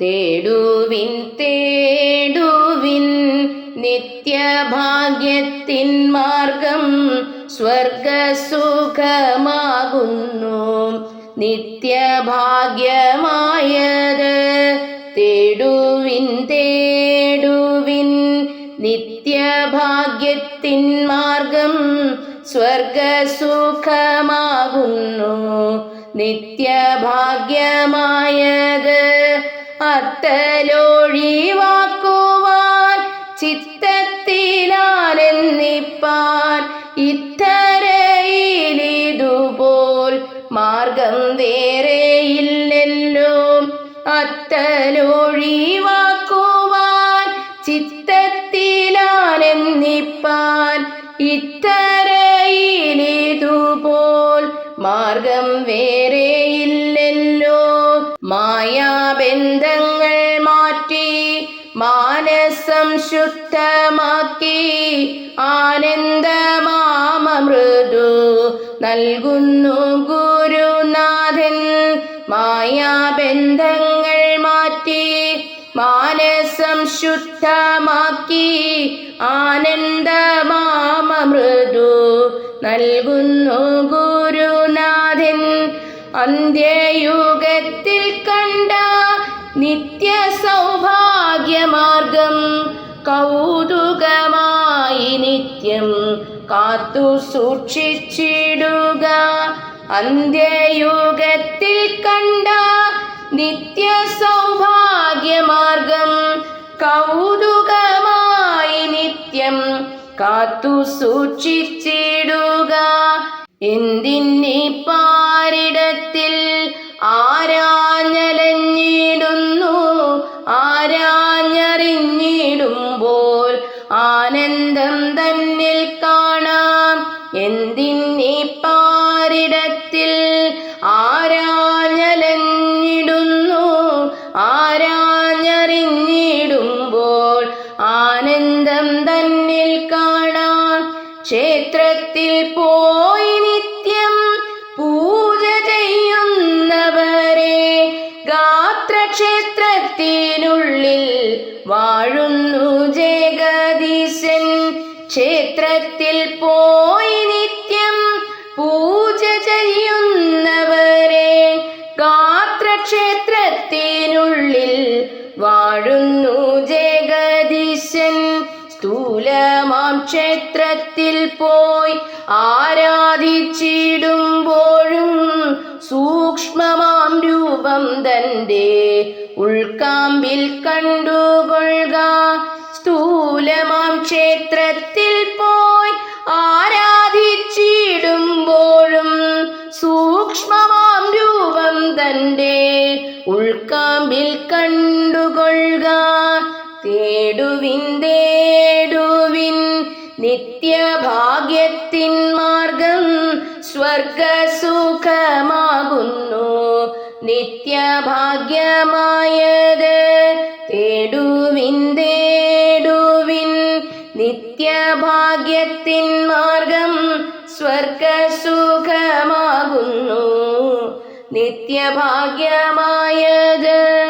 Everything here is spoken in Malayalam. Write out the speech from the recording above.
തേടുവിൻ തേടുവിൻ നിത്യഭാഗ്യത്തിൻ മാർഗം സ്വർഗസുഖമാകുന്നു. നിത്യഭാഗ്യമായത് തേടുവിൻ തേടുവിൻ നിത്യഭാഗ്യത്തിൻ മാർഗം സ്വർഗസുഖമാകുന്നു. നിത്യഭാഗ്യമായത് അത്തലൊഴിവാക്കുവാൻ ചിത്തത്തിലാലെന്നിപ്പാൻ ഇത്തരയിലിതുപോൽ മാർഗം വേറെയില്ലല്ലോ. അത്തലൊഴിവാക്കുവാൻ ചിത്തത്തിലാലെന്നിപ്പാൻ ഇത്തരയിലിതുപോൽ മാർഗം വേറെയില്ലല്ലോ. മായാബന്ധങ്ങൾ ആനന്ദ ആനന്ദമാമൃദു നൽകുന്നു ഗുരുനാഥൻ മായാബന്ധങ്ങൾ മാറ്റി മാനസം ശുദ്ധമാക്കി ആനന്ദമാമൃദു നൽകുന്നു ഗുരുനാഥൻ അന്ത്യയുഗത്തിൽ കണ്ട നിത്യ സൗഭാഗ്യമാർഗം കൗതുകമായി നിത്യം കാത്തു സൂക്ഷിച്ചിടുക. അന്ത്യയുഗത്തിൽ കണ്ട നിത്യ സൗഭാഗ്യമാർഗം കൗതുകമായി നിത്യം കാത്തു സൂക്ഷിച്ചിടുക. എന്തിന്നി പാരിടത്തിൽ ആരാഞ്ഞലഞ്ഞിടുന്നു ആരാഞ്ഞറിഞ്ഞിടുമ്പോൾ ആനന്ദം തന്നിൽ കാണാം. എന്തിന്നി പാരിടത്തിൽ ആരാഞ്ഞലഞ്ഞിടുന്നു? ആരാഞ്ഞറിഞ്ഞിടുമ്പോൾ ആനന്ദം തന്നിൽ കാണാം. ക്ഷേത്രത്തിൽ പോയി വാഴുന്നു ജഗദീശൻ ക്ഷേത്രത്തിൽ പോയി നിത്യം പൂജ ചെയ്യുന്നവരെ ഗാത്രക്ഷേത്രത്തിനുള്ളിൽ വാഴുന്നു ജഗദീശൻ സ്ഥൂലമാം ക്ഷേത്രത്തിൽ പോയി ആരാധിച്ചിടുമ്പോഴും സൂക്ഷ്മമാം രൂപം തന്റെ ഉൾക്കാമ്പിൽ കണ്ടുകൊള്ളുക. സ്ഥൂലമാം ക്ഷേത്രത്തിൽ പോയി ആരാധിച്ചിടുമ്പോഴും സൂക്ഷ്മമാം രൂപം തന്റെ ഉൾക്കാമ്പിൽ കണ്ടുകൊള്ളുക. തേടുവിൻ തേടുവിൻ നിത്യഭാഗ്യത്തിൻ മാർഗം സ്വർഗസുഖമാകുന്നു. നിത്യഭാഗ്യമായത്. തേടുവിൻ തേടുവിൻ നിത്യഭാഗ്യത്തിൻ മാർഗം സ്വർഗസുഖമാകുന്നു. നിത്യഭാഗ്യമായത്